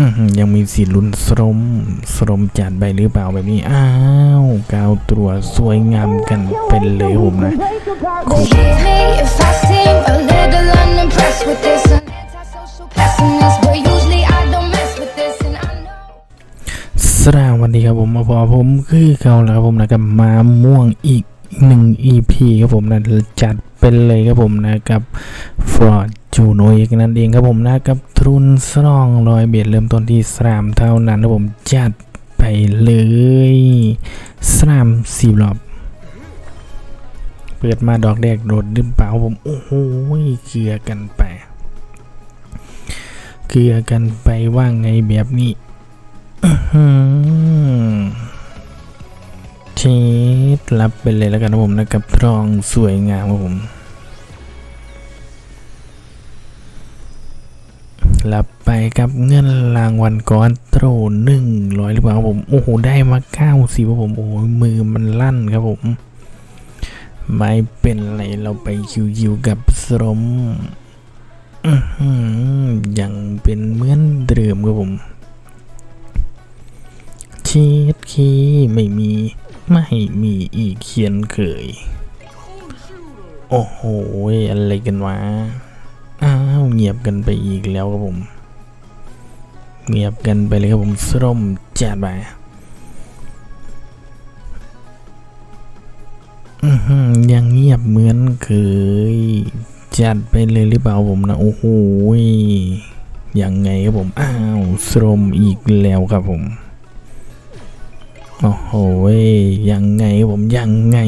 อื้อหือยังมีสีลุ้นสรมสรมจัดไปหรือเปล่าแบบนี้ อ้าวกาวตัวสวยงามกันเป็นเลยผมนะ Forgive me if I seem a little unimpressed with this. An antisocial pessimist, but usually I don't mess with this, and I know. สวัสดีครับผมมาพอผมคือเก่าแล้วครับผมนะครับมาม่วงอีก หนึ่ง EP ครับผมนะจัดเป็นเลยครับผมนะกับฟอร์จูโนอีกนั่นเองครับผมนะกับทุนสรองรอยเบียดเริ่มต้นที่สามเท่านั้นครับผมจัดไปเลยสามสี่รอบเปิดมาดอกแรกโดดดึมเปล่าผมโอ้โหเกลือกันไปเกลือกันไปว่าไงแบบนี้ รับไปเลยแล้วกันนะผมนะครับทองสวยงามครับผม รับไปกับเงินรางวัลก้อนโตรหนึ่งร้อยหรือเปล่าครับผม โอ้โห ได้มาเก้าสิบครับผม โอ้โห มือมันลั่นครับผม ไม่เป็นไรเราไปคิวๆกับสรมยังเป็นเหมือนเดิมครับผมชีดคีไม่มี ไม่มีอีกเขียนเคย โอ้โห อะไรกันวะ อ้าวเงียบกันไปอีกแล้วครับผม เงียบกันไปเลยครับผมสรมจัดไปอือหือยังเงียบเหมือนเคย จัดไปเลยหรือเปล่าผมนะ โอ้โหยยังไงครับผม อ้าวสรมอีกแล้วครับผม โอ้โหยังไงผมยังไง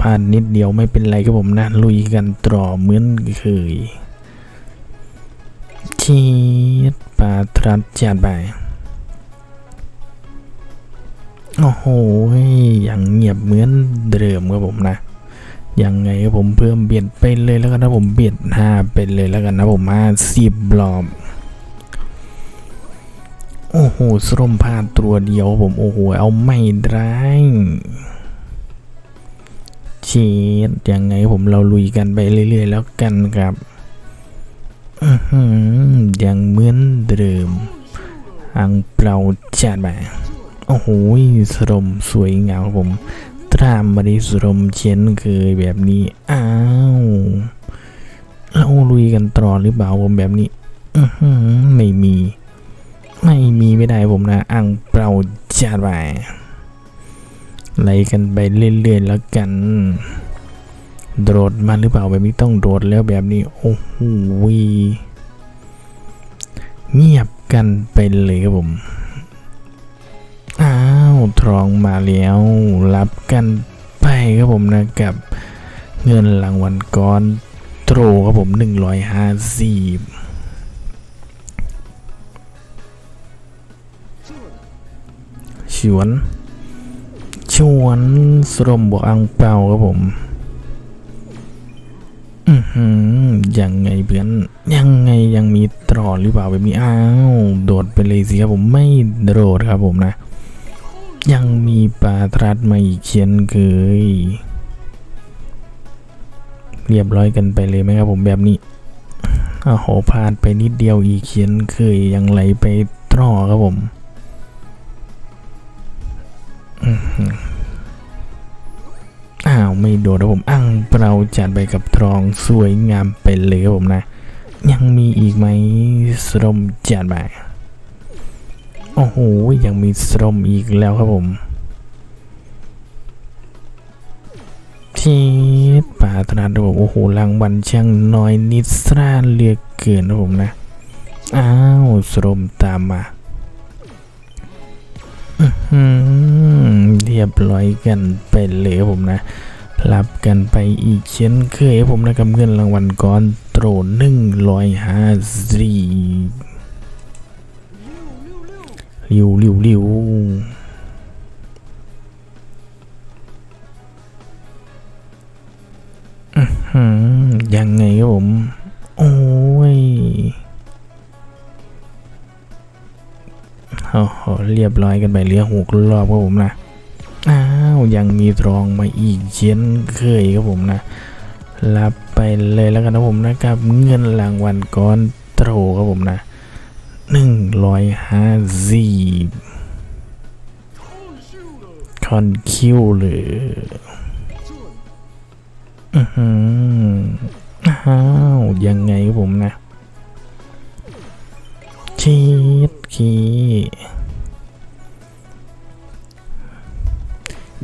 พลาดนิดเดียวไม่เป็นไรครับผมนะลุยกันต่อเหมือนเคยชีดปลาทรัดจัดไป โอ้โหยังเงียบเหมือนเดิมครับผมนะ ยังไงครับผมเพิ่มเบียดไปเลยแล้วกันนะผมเบียดห้าไปเลยแล้วกันนะผมมาสิบรอบ โอ้โหสรมพลาดตัวเดียวผมโอ้โหเอาไม่ได้เชีดยังไงผมเราลุยกันไปเรื่อยๆแล้วกันครับอื้อหือยังเหมือนเดิมอังเปล่าจัดไปโอ้โหสรมสวยงามครับผม ตรามมาดิสรมเช่นเคยแบบนี้ อ้าว เราลุยกันต่อหรือเปล่าผมแบบนี้ อืไม่มี ไม่มีไม่ได้ผมนะอังเปล่าจัดไปไล่กันไปเรื่อยๆแล้วกัน โดดมาหรือเปล่าแบบนี้ต้องโดดแล้วแบบนี้ โอ้โหเงียบกันไปเลยครับผม อ้าวทองมาแล้วรับกันไปครับผมนะกับเงินรางวัลก้อนโตรครับผมหนึ่งร้อยห้าสิบชวนชวนสรมบวกอังเปาครับผม อือยังไงเพื่อนยังไงยังมีตรอหรือเปล่าแบบนี้อ้าว โดดไปเลยสิครับผมไม่โดดครับผมนะ ยังมีปลาทรัดมาอีกเช่นเคยเรียบร้อยกันไปเลยไหมครับผมแบบนี้อ้โหพลาดไปนิดเดียวอีกเช่นเคยยังไหลไปตรอครับผมอ้าวไม่โดดครับผมอังเราจัดไปกับทองสวยงามไปเลยครับผมนะ ยังมีอีกไหมสรมจัดไป โอ้โห ยังมีสรมอีกแล้วครับผมชีดป่าตราดครับผมโอ้โหรางวัลช่างน้อยนิดสราเลือกเกินครับผมนะ อ้าวสรมตามมาเรียบร้อยกันไปเลยครับผมนะ รับกันไปอีกเช่นเคยผมนะกับเงินรางวัลก้อนโตรหนึ่งร้อยห้าสิบ ริวริวริวอื้อหือยังไงครับผม โอ้ยโอ้โหเรียบร้อยกันไปเหลือหกรอบครับผมนะ อ้าว ยังมีทองมาอีกเช่นเคยครับผมนะ รับไปเลยแล้วกันนะผมนะครับเงินรางวัลก้อนโตครับผมนะ หนึ่งร้อยห้าสิบคอนคิวเลยอือหืออ้าวยังไงครับผมนะชีดคี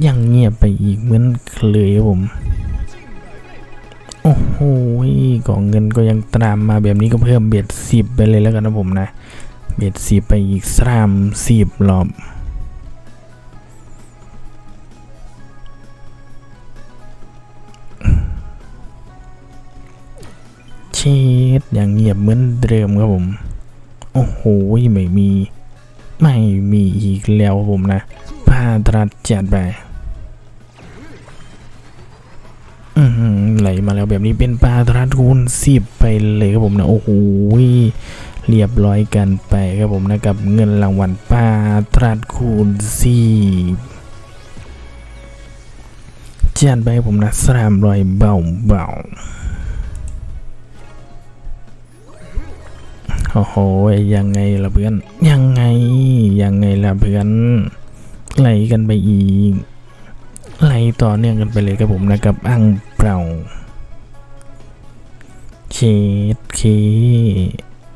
ยังเงียบไปอีกเหมือนเคยครับผม โอ้โหกล่องเงินก็ยังตามมาแบบนี้ก็เพิ่มเบ็ดสิบไปเลยแล้วกันนะผมนะ เบ็ดสิบไปอีกสามสิบรอบเช็ดอย่างเงียบเหมือนเดิมครับผม โอ้โหไม่มี ไม่มีอีกแล้วครับผมนะพาตรัสจัดไป มาแล้วแบบนี้เป็นปลาทรัดคูณสิบไปเลยครับผมนะโอ้โหเรียบร้อยกันไปครับผมนะกับเงินรางวัลปลาทรัดคูณสิบจัดไปผมนะสามร้อยเบาเบาโอ้โหยังไงล่ะเพื่อนยังไงยังไงล่ะเพื่อนไหลกันไปอีกไหลต่อเนื่องกันไปเลยครับผมนะครับอังเปล่า เชดเค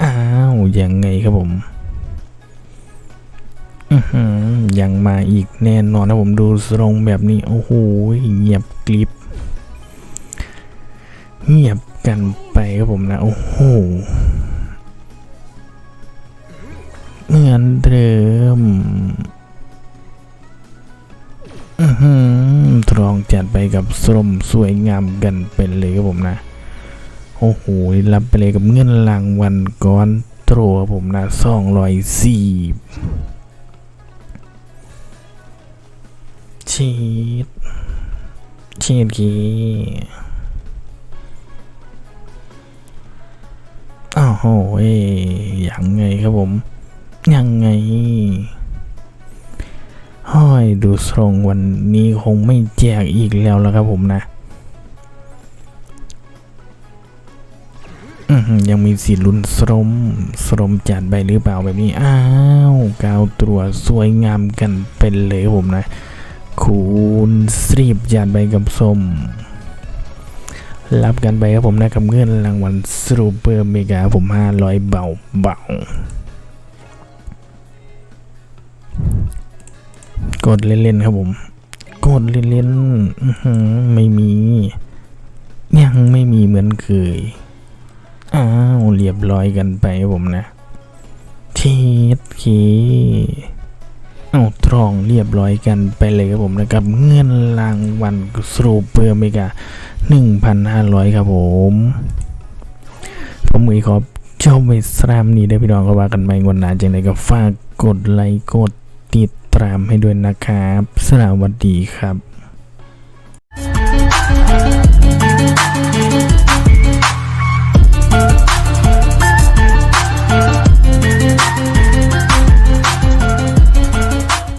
อ้าว ยังไงครับผมอือหือยังมาอีกแน่นอนนะผมดูทรงแบบนี้ โอ้โหเงียบกริบเงียบกันไปครับผมนะ โอ้โหเหมือนเดิมอือหือรองจัดไปกับสมสวยงามกันเป็นเลยครับผมนะ โอ้โห รับไปเลยกับเงินรางวัลก้อนโตรครับผมนะสองร้อยสี่ชีดชีดกีอ้าวโหเอ้ยยังไงครับผม ยังไงห้อยดูทรงวันนี้คงไม่แจกอีกแล้วแล้วครับผมนะ ยังมีสีลุ้นสรมสรมจัดใบหรือเปล่าแบบนี้ อ้าวกาวตัวสวยงามกันเป็นเลยผมนะ คูณสรีบจัดใบกับสมรับกันไปครับผมนะกับเงินรางวัลสูเปอร์เมกาผมห้าร้อยเบาเบากดเล่นๆครับผม กดเล่นๆไม่มี ยังไม่มีเหมือนเคย อ้าวเรียบร้อยกันไปครับผมนะเทีดเคเอาทรองเรียบร้อยกันไปเลยครับผมนะครับ เงินรางวัลสรูเปอร์เมกาหนึ่งพันห้าร้อยครับผม ผมมือขอบเจ้าไปสรามนี้ได้พี่น้องก็ว่ากันไปงวันหน้าจังไดก็ฝากกดไลค์กดติดตามให้ด้วยนะครับ สวัสดีครับ